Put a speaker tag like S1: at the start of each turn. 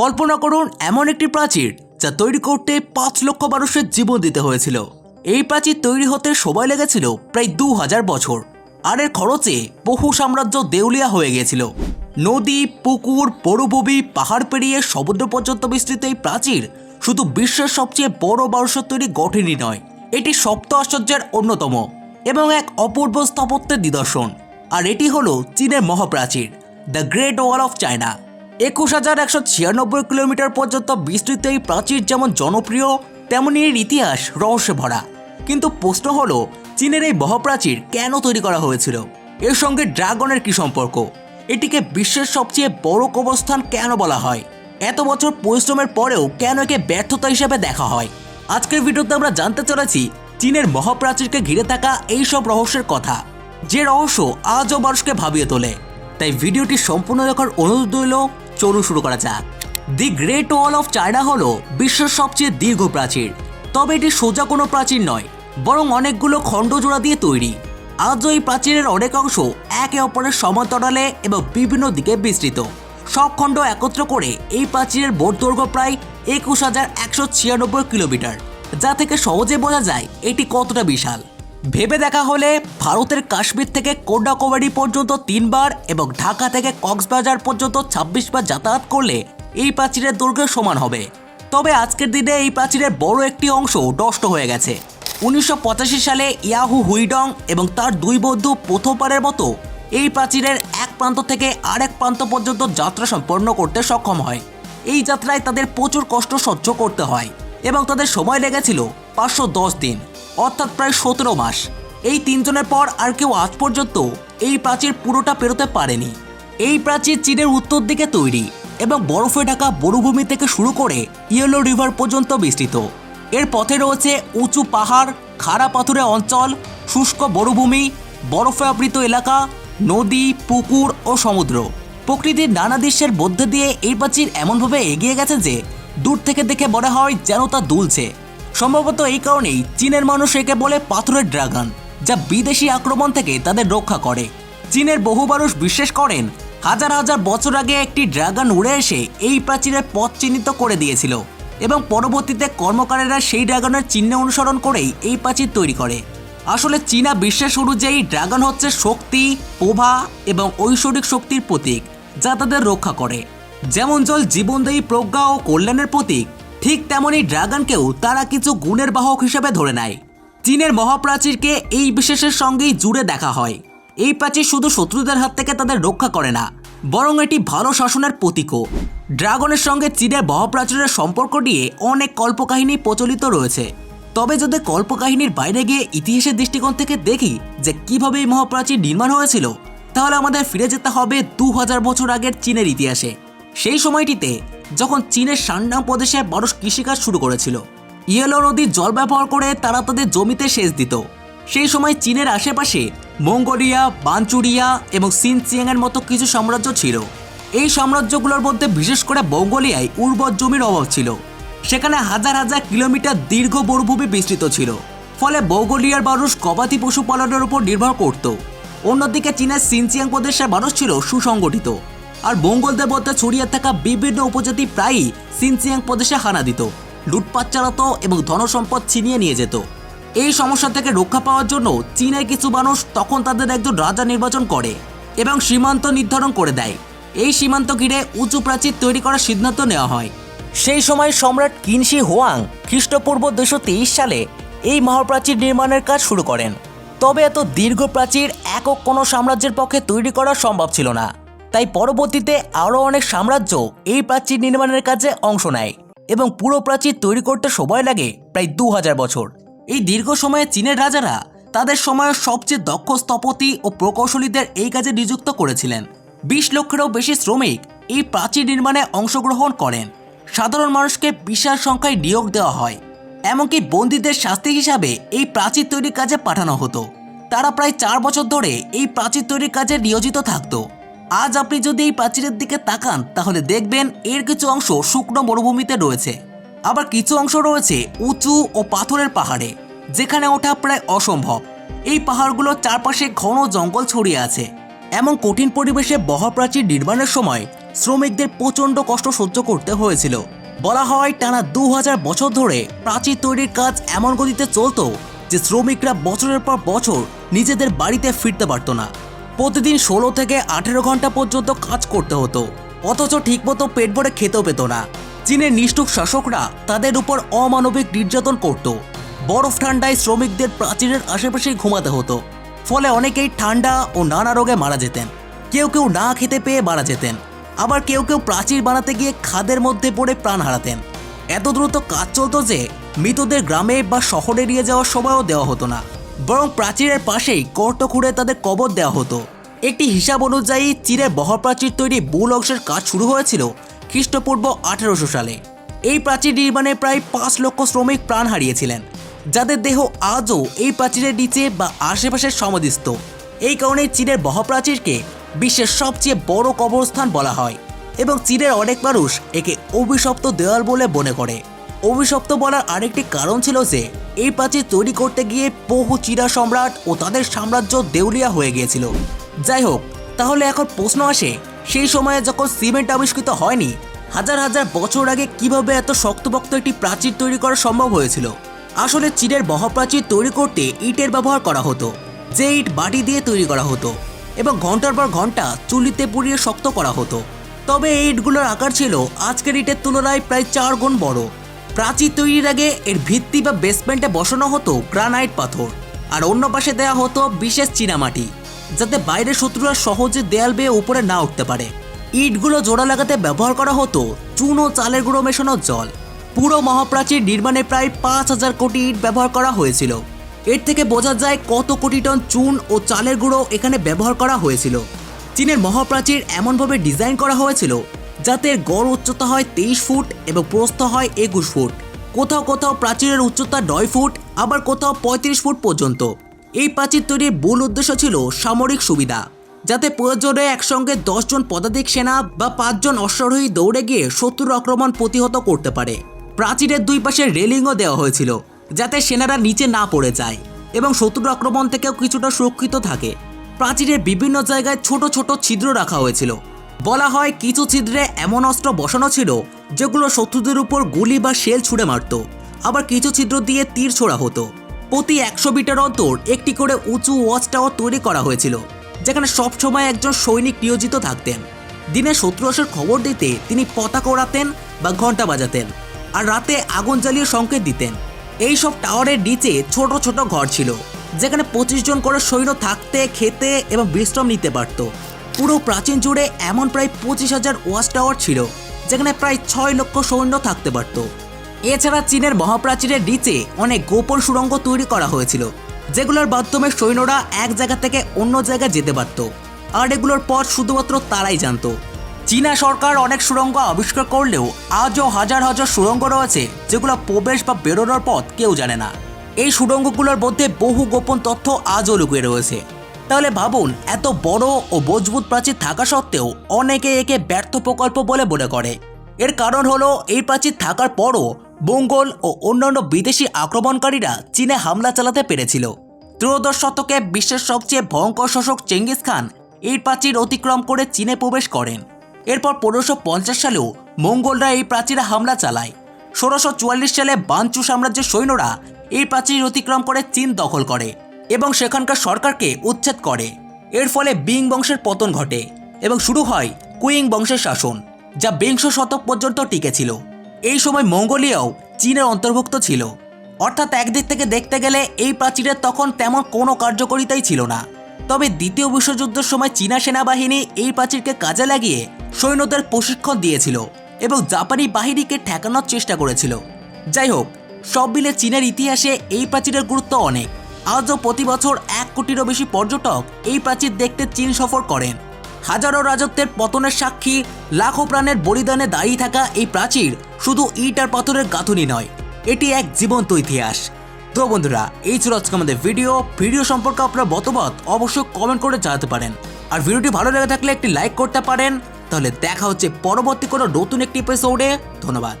S1: কল্পনা করুন, এমন একটি প্রাচীর যা তৈরি করতে পাঁচ লক্ষ মানুষের জীবন দিতে হয়েছিল। এই প্রাচীর তৈরি হতে সময় লেগেছিল প্রায় দু হাজার বছর, আর এর খরচে বহু সাম্রাজ্য দেউলিয়া হয়ে গিয়েছিল। নদী, পুকুর পরুভূমি পাহাড় পেরিয়ে সমুদ্র পর্যন্ত বিস্তৃত এই প্রাচীর শুধু বিশ্বের সবচেয়ে বড় বারোশো তৈরি গঠনই নয়, এটি সপ্ত আশ্চর্যের অন্যতম এবং এক অপূর্ব স্থাপত্যের নিদর্শন। আর এটি হলো চীনের মহাপ্রাচীর, the Great Wall of China. একুশ হাজার একশো ছিয়ানব্বই কিলোমিটার পর্যন্ত বিস্তৃত এই প্রাচীর যেমন জনপ্রিয়, তেমনি এর ইতিহাস রহস্যে ভরা। কিন্তু প্রশ্ন হলো, চীনের এই মহাপ্রাচীর কেন তৈরি করা হয়েছিল? এর সঙ্গে ড্রাগনের কি সম্পর্ক? এটিকে বিশ্বের সবচেয়ে বড় কবরস্থান কেন বলা হয়? এত বছর পরিশ্রমের পরেও কেন একে ব্যর্থতা হিসেবে দেখা হয়? আজকের ভিডিওতে আমরা জানতে চলেছি, চীনের মহাপ্রাচীরকে ঘিরে থাকা এই সব রহস্যের কথা, যে রহস্য আজও মানুষকে ভাবিয়ে তোলে। তাই ভিডিওটি সম্পূর্ণ দেখার অনুরোধ রইল চলুন শুরু করা যাক। The Great Wall of China হলো বিশ্বের সবচেয়ে দীর্ঘ প্রাচীর। তবে এটি সোজা কোনো প্রাচীর নয়, বরং অনেকগুলো খণ্ডজোড়া দিয়ে তৈরি। আজও এই প্রাচীরের অনেক অংশ একে অপরের সমান্তরালে এবং বিভিন্ন দিকে বিস্তৃত। সব খণ্ড একত্র করে এই প্রাচীরের বোট দৈর্ঘ্য প্রায় একুশ হাজার একশো ছিয়ানব্বই কিলোমিটার, যা থেকে সহজে বোঝা যায় এটি কতটা বিশাল। ভেবে দেখা হলে ভারতের কাশ্মীর থেকে কন্যাকুমারী পর্যন্ত তিনবার এবং ঢাকা থেকে কক্সবাজার পর্যন্ত ছাব্বিশ বার যাতায়াত করলে এই প্রাচীরের দৈর্ঘ্য সমান হবে। তবে আজকের দিনে এই প্রাচীরের বড় একটি অংশ নষ্ট হয়ে গেছে। উনিশশো পঁচাশি সালে ইয়াহু হুইডং এবং তার দুই বন্ধু প্রথমবারের মতো এই প্রাচীরের এক প্রান্ত থেকে আরেক প্রান্ত পর্যন্ত যাত্রা সম্পন্ন করতে সক্ষম হয়। এই যাত্রায় তাদের প্রচুর কষ্ট সহ্য করতে হয় এবং তাদের সময় লেগেছিল পাঁচশো দশ দিন। অর্থাৎ প্রায় সতেরো মাস। এই তিনজনের পর আর কেউ আজ পর্যন্ত এই প্রাচীর পুরোটা পেরোতে পারেনি। এই প্রাচীর চীনের উত্তর দিকে তৈরি এবং বরফে ঢাকা মরুভূমি থেকে শুরু করে ইয়েলো রিভার পর্যন্ত বিস্তৃত। এর পথে রয়েছে উঁচু পাহাড়, খাড়া পাথুরে অঞ্চল, শুষ্ক মরুভূমি বরফে আবৃত এলাকা, নদী, পুকুর ও সমুদ্র। প্রকৃতির নানা দৃশ্যের মধ্যে দিয়ে এই প্রাচীর এমনভাবে এগিয়ে গেছে যে দূর থেকে দেখে মনে হয় যেন তা দুলছে। সম্ভবত এই কারণেই চীনের মানুষ একে বলে পাথরের ড্রাগন, যা বিদেশি আক্রমণ থেকে তাদের রক্ষা করে। চীনের বহু মানুষ বিশ্বাস করেন, হাজার হাজার বছর আগে একটি ড্রাগন উড়ে এসে এই প্রাচীরের পথ চিহ্নিত করে দিয়েছিল এবং পরবর্তীতে কর্মকারেরা সেই ড্রাগনের চিহ্ন অনুসরণ করেই এই প্রাচীর তৈরি করে। আসলে চীনা বিশ্বাস অনুযায়ী ড্রাগন হচ্ছে শক্তি, প্রভা এবং ঐশ্বরিক শক্তির প্রতীক, যা তাদের রক্ষা করে। যেমন জল জীবনদায়ী প্রজ্ঞা ও কল্যাণের প্রতীক ঠিক তেমনই ড্রাগনকেও তারা কিছু গুণের বাহক হিসেবে ধরে নেয়। চীনের মহাপ্রাচীরকে এই বিশেষের সঙ্গেই জুড়ে দেখা হয়। এই প্রাচীর শুধু শত্রুদের হাত থেকে তাদের রক্ষা করে না, বরং এটি ভালো শাসনের প্রতীকও। ড্রাগনের সঙ্গে চীনের মহাপ্রাচীরের সম্পর্ক নিয়ে অনেক কল্পকাহিনী প্রচলিত রয়েছে। তবে যদি কল্পকাহিনীর বাইরে গিয়ে ইতিহাসের দৃষ্টিকোণ থেকে দেখি যে কীভাবে এই মহাপ্রাচীর নির্মাণ হয়েছিল, তাহলে আমাদের ফিরে যেতে হবে দু হাজার বছর আগের চীনের ইতিহাসে। সেই সময়টিতে যখন চীনের সান্ডাং প্রদেশে মানুষ কৃষিকাজ শুরু করেছিল। ইয়েলো নদীর জল ব্যবহার করে তারা তাদের জমিতে সেচ দিত। সেই সময় চীনের আশেপাশে মঙ্গোলিয়া, বাঞ্চুরিয়া এবং সিনচিয়াংয়ের মতো কিছু সাম্রাজ্য ছিল। এই সাম্রাজ্যগুলোর মধ্যে বিশেষ করে মঙ্গোলিয়ায় উর্বর জমির অভাব ছিল। সেখানে হাজার হাজার কিলোমিটার দীর্ঘ মরুভূমি বিস্তৃত ছিল। ফলে মঙ্গোলিয়ার মানুষ গবাদি পশুপালনের উপর নির্ভর করত। অন্যদিকে চীনের সিনচিয়াং প্রদেশের মানুষ ছিল সুসংগঠিত। আর মঙ্গলদের মধ্যে ছড়িয়ে থাকা বিভিন্ন উপজাতি প্রায়ই সিনসিয়াং প্রদেশে হানা দিত, লুটপাট চালাতো এবং ধনসম্পদ ছিনিয়ে নিয়ে যেত। এই সমস্যা থেকে রক্ষা পাওয়ার জন্য চীনের কিছু মানুষ তখন তাদের একজন রাজা নির্বাচন করে এবং সীমান্ত নির্ধারণ করে দেয়। এই সীমান্ত ঘিরে উঁচু প্রাচীর তৈরি করার সিদ্ধান্ত নেওয়া হয়। সেই সময় সম্রাট কিনশি হোয়াং খ্রিস্টপূর্ব দুশো সালে এই মহাপ্রাচীর নির্মাণের কাজ শুরু করেন। তবে এত দীর্ঘ প্রাচীর একক কোনো সাম্রাজ্যের পক্ষে তৈরি করা সম্ভব ছিল না। তাই পরবর্তীতে আরও অনেক সাম্রাজ্য এই প্রাচীর নির্মাণের কাজে অংশ নেয় এবং পুরো প্রাচীর তৈরি করতে সময় লাগে প্রায় দু হাজার বছর। এই দীর্ঘ সময়ে চীনের রাজারা তাদের সময়ের সবচেয়ে দক্ষ স্থপতি ও প্রকৌশলীদের এই কাজে নিযুক্ত করেছিলেন। বিশ লক্ষেরও বেশি শ্রমিক এই প্রাচীর নির্মাণে অংশগ্রহণ করেন। সাধারণ মানুষকে বিশাল সংখ্যায় নিয়োগ দেওয়া হয়। এমনকি বন্দীদের শাস্তি হিসাবে এই প্রাচীর তৈরির কাজে পাঠানো হতো। তারা প্রায় চার বছর ধরে এই প্রাচীর তৈরির কাজে নিয়োজিত থাকতো। আজ আপনি যদি এই প্রাচীরের দিকে তাকান, তাহলে দেখবেন এর কিছু অংশ শুকনো মরুভূমিতে রয়েছে। আবার কিছু অংশ রয়েছে উঁচু ও পাথরের পাহাড়ে, যেখানে ওঠা প্রায় অসম্ভব। এই পাহাড়গুলোর চারপাশে ঘন জঙ্গল ছড়িয়ে আছে। এমন কঠিন পরিবেশে বহপ্রাচীর নির্মাণের সময় শ্রমিকদের প্রচণ্ড কষ্ট সহ্য করতে হয়েছিল। বলা হয় টানা দু হাজার বছর ধরে প্রাচীর তৈরির কাজ এমন গতিতে চলতো যে শ্রমিকরা বছরের পর বছর নিজেদের বাড়িতে ফিরতে পারতো না। প্রতিদিন ষোলো থেকে আঠেরো ঘণ্টা পর্যন্ত কাজ করতে হতো। অথচ ঠিকমতো পেট ভরে খেতেও পেত না। চীনের নিষ্ঠুক শাসকরা তাদের উপর অমানবিক নির্যাতন করত। বরফ ঠান্ডায় শ্রমিকদের প্রাচীরের আশেপাশে ঘুমাতে হতো। ফলে অনেকেই ঠান্ডা ও নানা রোগে মারা যেতেন। কেউ কেউ না খেতে পেয়ে মারা যেতেন। আবার কেউ কেউ প্রাচীর বানাতে গিয়ে খাদের মধ্যে পড়ে প্রাণ হারাতেন। এত দ্রুত কাজ চলতো যে, মৃতদের গ্রামে বা শহরে নিয়ে যাওয়ার সময়ও দেওয়া হতো না। বরং প্রাচীরের পাশেই গর্ত খুঁড়ে তাদের কবর দেওয়া হতো। একটি হিসাব অনুযায়ী চীনের বহপ্রাচীর তৈরি মূল অংশের কাজ শুরু হয়েছিল খ্রিস্টপূর্ব আঠেরোশো সালে। এই প্রাচীর নির্মাণে প্রায় পাঁচ লক্ষ শ্রমিক প্রাণ হারিয়েছিলেন, যাদের দেহ আজও এই প্রাচীরের নিচে বা আশেপাশে সমাধিস্থ। এই কারণেই চীনের বহপ্রাচীরকে বিশ্বের সবচেয়ে বড় কবরস্থান বলা হয় এবং চীনের অনেক মানুষ একে অভিশপ্ত দেওয়াল বলে মনে করে। অভিশপ্ত বলার আরেকটি কারণ ছিল যে, এই প্রাচীর তৈরি করতে গিয়ে বহু চীনা সম্রাট ও তাদের সাম্রাজ্য দেউলিয়া হয়ে গিয়েছিল। যাই হোক, তাহলে এখন প্রশ্ন আসে, সেই সময়ে যখন সিমেন্ট আবিষ্কৃত হয়নি, হাজার হাজার বছর আগে কীভাবে এত শক্তপোক্ত একটি প্রাচীর তৈরি করা সম্ভব হয়েছিল? আসলে চীনের মহাপ্রাচীর তৈরি করতে ইটের ব্যবহার করা হতো, যে ইট বাটি দিয়ে তৈরি করা হতো এবং ঘণ্টার পর ঘণ্টা চুলিতে পুড়িয়ে শক্ত করা হতো। তবে এই ইটগুলোর আকার ছিল আজকের ইটের তুলনায় প্রায় চার গুণ বড়। প্রাচীর তৈরির আগে এর ভিত্তি বা বেসমেন্টে বসানো হতো গ্রানাইট পাথর। আর অন্য পাশে দেওয়া হতো বিশেষ চীনামাটি, যাতে বাইরের শত্রুরা সহজে দেয়াল বেয়ে উপরে না উঠতে পারে। ইটগুলো জোড়া লাগাতে ব্যবহার করা হতো চুন ও চালের গুঁড়ো মেশানো জল। পুরো মহাপ্রাচীর নির্মাণে প্রায় পাঁচ হাজার কোটি ইট ব্যবহার করা হয়েছিল। এর থেকে বোঝা যায় কত কোটি টন চুন ও চালের গুঁড়ো এখানে ব্যবহার করা হয়েছিল। চীনের মহাপ্রাচীর এমনভাবে ডিজাইন করা হয়েছিল যাতে গড় উচ্চতা হয় তেইশ ফুট এবং প্রস্থ হয় একুশ ফুট। কোথাও কোথাও প্রাচীরের উচ্চতা নয় ফুট, আবার কোথাও পঁয়ত্রিশ ফুট পর্যন্ত। এই প্রাচীর তৈরির মূল উদ্দেশ্য ছিল সামরিক সুবিধা, যাতে প্রয়োজনে একসঙ্গে দশজন পদাতিক সেনা বা পাঁচজন অশ্বারোহী দৌড়ে গিয়ে শত্রুর আক্রমণ প্রতিহত করতে পারে। প্রাচীরের দুই পাশে রেলিংও দেওয়া হয়েছিল, যাতে সেনারা নিচে না পড়ে যায় এবং শত্রুর আক্রমণ থেকেও কিছুটা সুরক্ষিত থাকে। প্রাচীরের বিভিন্ন জায়গায় ছোট ছোট ছিদ্র রাখা হয়েছিল বলা হয় কিছু ছিদ্রে এমন অস্ত্র বসানো ছিল যেগুলো শত্রুদের উপর গুলি বা শেল ছুড়ে মারত। আবার কিছু ছিদ্র দিয়ে তীর ছোড়া হতো। প্রতি একশো মিটার অন্তর একটি করে উঁচু ওয়াচ টাওয়ার তৈরি করা হয়েছিল, যেখানে সবসময় একজন সৈনিক নিয়োজিত থাকতেন। দিনে শত্রু আসার খবর দিতে তিনি পতাকা ওড়াতেন বা ঘণ্টা বাজাতেন আর রাতে আগুন জ্বালিয়ে সংকেত দিতেন। এই সব টাওয়ারের নিচে ছোট ছোট ঘর ছিল, যেখানে পঁচিশ জন করে সৈন্য থাকতে, খেতে এবং বিশ্রাম নিতে পারত। পুরো প্রাচীন জুড়ে এমন প্রায় পঁচিশ হাজার ওয়াচ টাওয়ার ছিল, যেখানে প্রায় ছয় লক্ষ সৈন্য থাকতে পারত। এছাড়া চীনের মহাপ্রাচীরের নিচে অনেক গোপন সুড়ঙ্গ তৈরি করা হয়েছিল, যেগুলোর মাধ্যমে সৈন্যরা এক জায়গা থেকে অন্য জায়গায় যেতে পারত। আর এগুলোর পথ শুধুমাত্র তারাই জানতো। চীনা সরকার অনেক সুড়ঙ্গ আবিষ্কার করলেও আজও হাজার হাজার সুড়ঙ্গ রয়েছে, যেগুলো প্রবেশ বা বেরোনোর পথ কেউ জানে না। এই সুড়ঙ্গগুলোর মধ্যে বহু গোপন তথ্য আজও লুকিয়ে রয়েছে। তাহলে ভাবুন, এত বড় ও মজবুত প্রাচীর থাকা সত্ত্বেও অনেকে একে ব্যর্থ প্রকল্প বলে মনে করে। এর কারণ হলো, এই প্রাচীর থাকার পরও মঙ্গল ও অন্যান্য বিদেশি আক্রমণকারীরা চীনে হামলা চালাতে পেরেছিল। ত্রয়োদশ শতকে বিশ্বের সবচেয়ে ভয়ঙ্কর শাসক চেঙ্গিস খান এই প্রাচীর অতিক্রম করে চীনে প্রবেশ করেন। এরপর পনেরোশো পঞ্চাশ সালেও মঙ্গলরা এই প্রাচীরে হামলা চালায়। ষোলোশো সালে বাঞ্চু সাম্রাজ্যের সৈন্যরা এই প্রাচীর অতিক্রম করে চীন দখল করে। এবং সেখানকার সরকারকে উচ্ছেদ করে। এর ফলে বিং বংশের পতন ঘটে এবং শুরু হয় কুইং বংশের শাসন, যা বিংশ শতক পর্যন্ত টিকেছিল এই সময় মঙ্গোলিয়াও চীনের অন্তর্ভুক্ত ছিল। অর্থাৎ একদিক থেকে দেখতে গেলে এই প্রাচীরের তখন তেমন কোনো কার্যকরিতাই ছিল না। তবে দ্বিতীয় বিশ্বযুদ্ধের সময় চীনা সেনাবাহিনী এই প্রাচীরকে কাজে লাগিয়ে সৈন্যদের প্রশিক্ষণ দিয়েছিল এবং জাপানি বাহিনীকে ঠেকানোর চেষ্টা করেছিল। যাই হোক, সব মিলে চীনের ইতিহাসে এই প্রাচীরের গুরুত্ব অনেক। আজও প্রতি বছর এক কোটিরও বেশি পর্যটক এই প্রাচীর দেখতে চীন সফর করেন। হাজারো রাজত্বের পতনের সাক্ষী, লাখো প্রাণের বলিদানে দাঁড়িয়ে থাকা এই প্রাচীর শুধু ইট আর পাথরের গাঁথুনি নয়, এটি এক জীবন্ত ইতিহাস। তো বন্ধুরা, এই ছিল আজকে আমাদের ভিডিও। ভিডিও সম্পর্কে আপনার মতামত অবশ্যই কমেন্ট করে জানাতে পারেন। আর ভিডিওটি ভালো লেগে থাকলে একটি লাইক করতে পারেন। তাহলে দেখা হচ্ছে পরবর্তী কোনো নতুন একটি এপিসোডে ধন্যবাদ।